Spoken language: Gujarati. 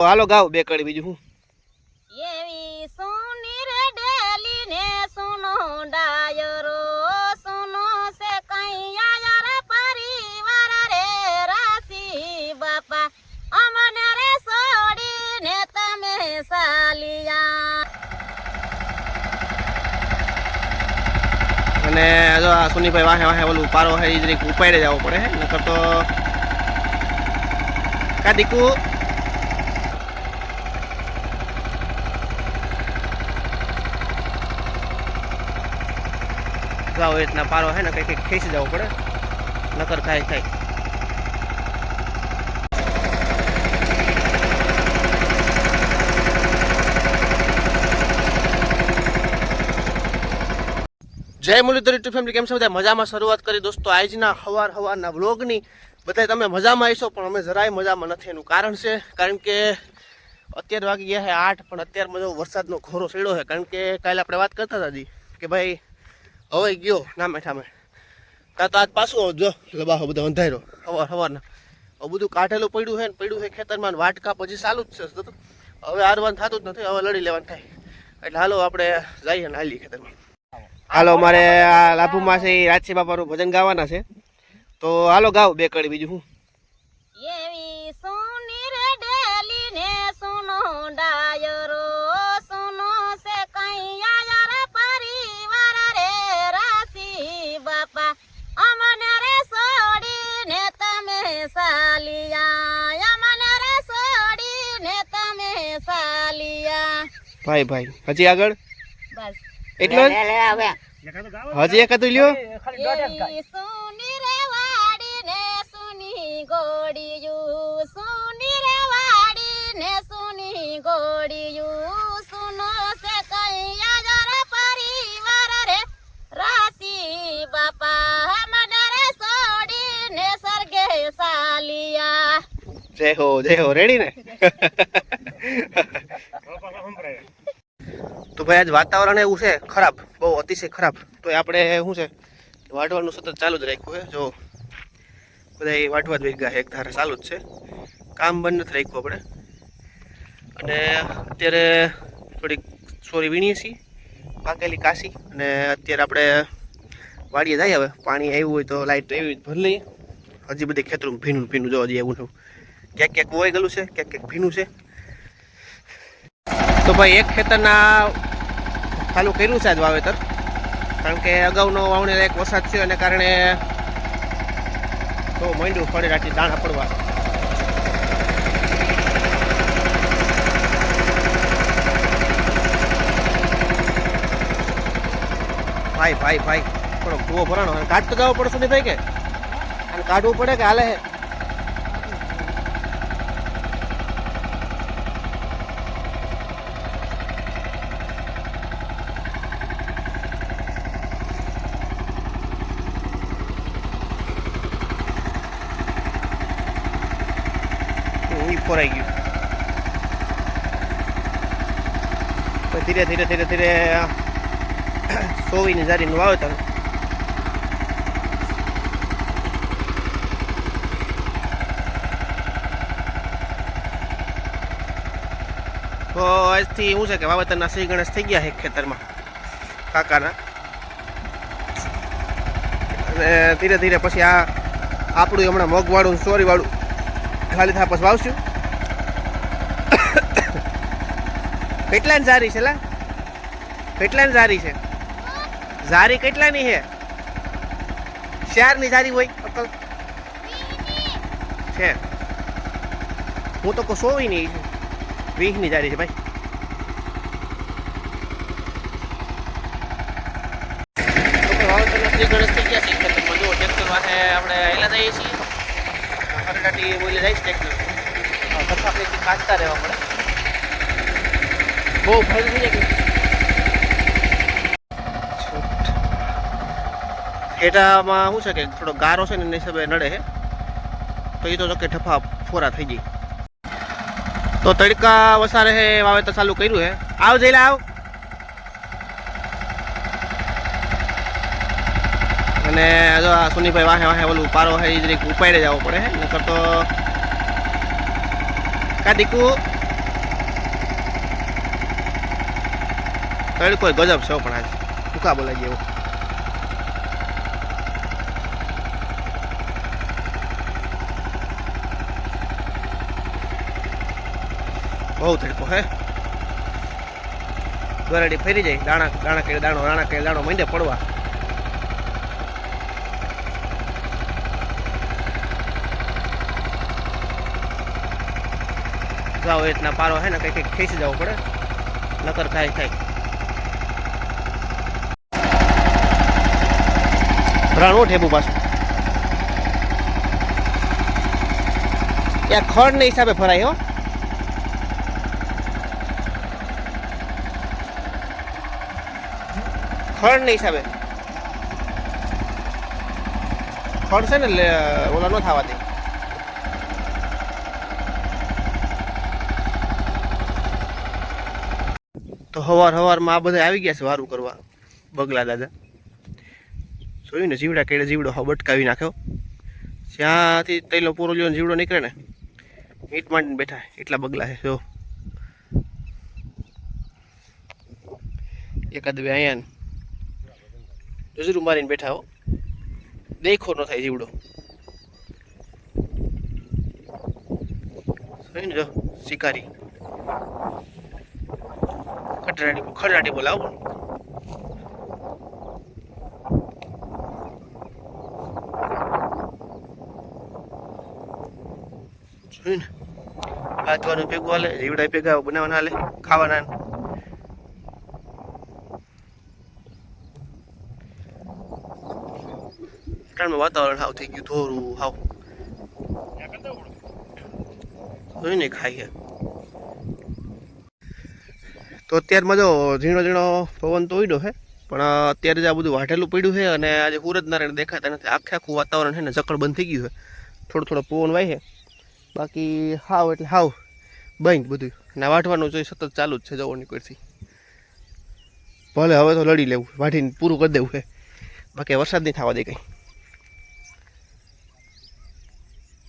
હાલો ગાવ બે કડી બીજું હું? એવી સોની રે ડેલી ને સુનો ડાયરો સુનો સે કૈયા યાર પરિવાર રે બાપા. અમને રે છોડીને તમે સાલિયા. અને જો આ સુનીભાઈ વાહે વાહે ઓલું પારો હે ઈ જરીક ઉપાડે જવો પડે હે નકર તો કા જાઓ એ રીતના પારો હે ને, કંઈક કંઈક ખેંચી જવો પડે. નકર થાય થાય. જય મુરલીધર યુટ્યુબ ફેમિલી, કેમ છો બધા? મજામાં શરૂઆત કરી દોસ્તો, આજના હવાર હવારના વ્લોગની. બધા તમે મજામાં આવીશો પણ અમે જરાય મજામાં નથી. એનું કારણ છે, કારણ કે અત્યારે વાગી ગયા છે આઠ, પણ અત્યારમાં જો વરસાદનો ઘોરો સેડો છે કારણ કે કાલે આપણે વાત કરતા હતા કે ભાઈ હવે ગયો. નામે ઠામે ત્યાં તો આજ પાછું જો લબાહો બધો અંધાર્યો. સવાર સવારના હવે બધું કાઢેલું પડ્યું છે ને પડ્યું છે ખેતરમાં વાટકા પછી ચાલુ જ છે હવે હારવાનું થતું જ નથી હવે લડી લેવાનું થાય. એટલે હાલો આપણે જઈએ ને હાલીએ ખેતરમાં. હાલો મારે આ લાભુમાં છે રાજસી બાપાનું ભજન ગાવાના છે. તો હાલો ગાવ બે કડી બીજું હું. બાપા અમને રે છોડીને તમે સાલિયા અમને રે છોડીને તમે સાલિયા. ભાઈ ભાઈ હજી આગળ? બસ. એટલો? જ? હજી એક હતું લ્યો? સુની રે વાડી ને સુની ગોડીયું સુની રે વાડી ને સુની ગોડિયું જય હો જય હો. રેડી ને? તો ભાઈ આજ વાતાવરણ એવું છે, ખરાબ, બહુ અતિશય ખરાબ. તો આપણે શું છે વાટવાનું સતત ચાલુ જ રાખ્યું છે. જો બધા એ વાટવા જ વેગા એક ધારે ચાલુ જ છે. કામ બંધ નથી રાખ્યું આપણે. અને અત્યારે થોડીક સોરી વીણીએ છીએ, પાકેલી કાશી. અને અત્યારે આપણે વાડીએ જાય હવે. પાણી આવ્યું હોય તો લાઈટ એવી ભરી લઈએ. હજી બધી ખેતરું ભીનું ભીનું જો હજી એવું નવું ક્યાંક ક્યાંક વોઈ ગયેલું છે, ક્યાંક ક્યાંક ભીનું છે. તો ભાઈ એક ખેતરના ચાલુ કર્યું છે આજ વાવેતર. કારણ કે અગાઉનો વાવણી એક વરસાદ છે એને કારણે તો માંડ્યું ફળે રાખી દાણા પડવા. ભાઈ ભાઈ ભાઈ, થોડોક કૂવો ભરાણો અને કાઢ તો જવો પડશે ને ભાઈ કે? અને કાઢવું પડે કે હાલે? હે ઈ ફોરાઈ ગયું. પછી ધીરે ધીરે ધીરે ધીરે સોવીની જારીનું વાવેતર. તો આજથી એવું છે કે વાવેતરના શ્રી ગણેશ થઈ ગયા છે ખેતરમાં, કાકાના. અને ધીરે ધીરે પછી આ આપણું હમણાં મગવાળું સોરીવાળું ખાલી થાય પછી વાવશું. કેટલાની ઝારી છે લા? કેટલાની ઝારી છે? ઝારી કેટલાની છે? ચારની ઝારી હોય અકલ. છે. હું તો કહું સોવી નહીં વીસની ઝારી છે ભાઈ. છે આપણે હેલા જઈએ છીએ. હરડાટી બોલી જાય ટ્રેક્ટર તથા આપણે કાઢતા રહેવા પડે. બહુ ભર થઈ જાય શું છે કે થોડો ગારો છે ને એના હિસાબે નડે તો એ તો કે ઠફા ફોરા થઈ જાય તો તડકા વસારે હે વાવેતર ચાલુ કર્યું હે આવ જઈલા આવ. અને જો આ સુનીભાઈ વાહે વાહે ઓલું પારો હે એ જરીક ઉપાડે જવો પડે નકર તો કા તડકો ગજબ છે પણ આજે. ટૂંકા બોલાઈ એવો? બહુ તડકો, હે? ગરાડી ફેરી જાય, દાણા દાણા કે દાણો દાણા કે દાણો મંડે પડવા. જાઓ એ રીતના પારો, હે ને, કંઈક કંઈક ખેંચી જવો પડે. નકર થાય થાય. રાણું ઠેબુ પાછું. ત્યાં ખડ ને હિસાબે ભરાય, હો. ખડ ને હિસાબે. ખડ છે ને ઓલા ન થવા દે. તો હવાર હવારમાં આ બધા આવી ગયા છે વારું કરવા, બગલા દાદા. જોયું ને જીવડા કેળે જીવડો હા બટકાવી નાખ્યો. જ્યાંથી તૈલો પૂરો લ્યો જીવડો નીકળે ને મીટ માંડીને બેઠા. એટલા બગલા છે, જો. એકાદ બે અહીંયા ને મારીને બેઠા હો. દેખો ન થાય જીવડો. જોયું ને જો, શિકારી. ખટરાટી ખટરાટી બોલાવો જોયું ને હાથવાનું ભેગું હાલે જીવડા ભેગા બનાવવાના હાલે, ખાવાના. વાતાવરણ હાવ થઈ ગયું, ધોરું, હાવ. ને ખાઈએ. તો અત્યારમાં જો ઝીણો ઝીણો પવન તો ઉડ્યો છે પણ અત્યારે જે આ બધું વાઢેલું પડ્યું છે અને આજે સૂરજ નારાયણ દેખાતા નથી. આખે આખું વાતાવરણ છે ને જકડ બંધ થઈ ગયું છે થોડો થોડો પવન વાય છે બાકી હાવ એટલે હાવ. બંધ બધું. ના વાટવાનું જોઈએ સતત ચાલુ જ છે જવાની કોઈથી. ભલે હવે તો લડી લેવું. વાઢીને પૂરું કરી દેવું છે બાકી વરસાદ નહીં થવા દે કંઈ.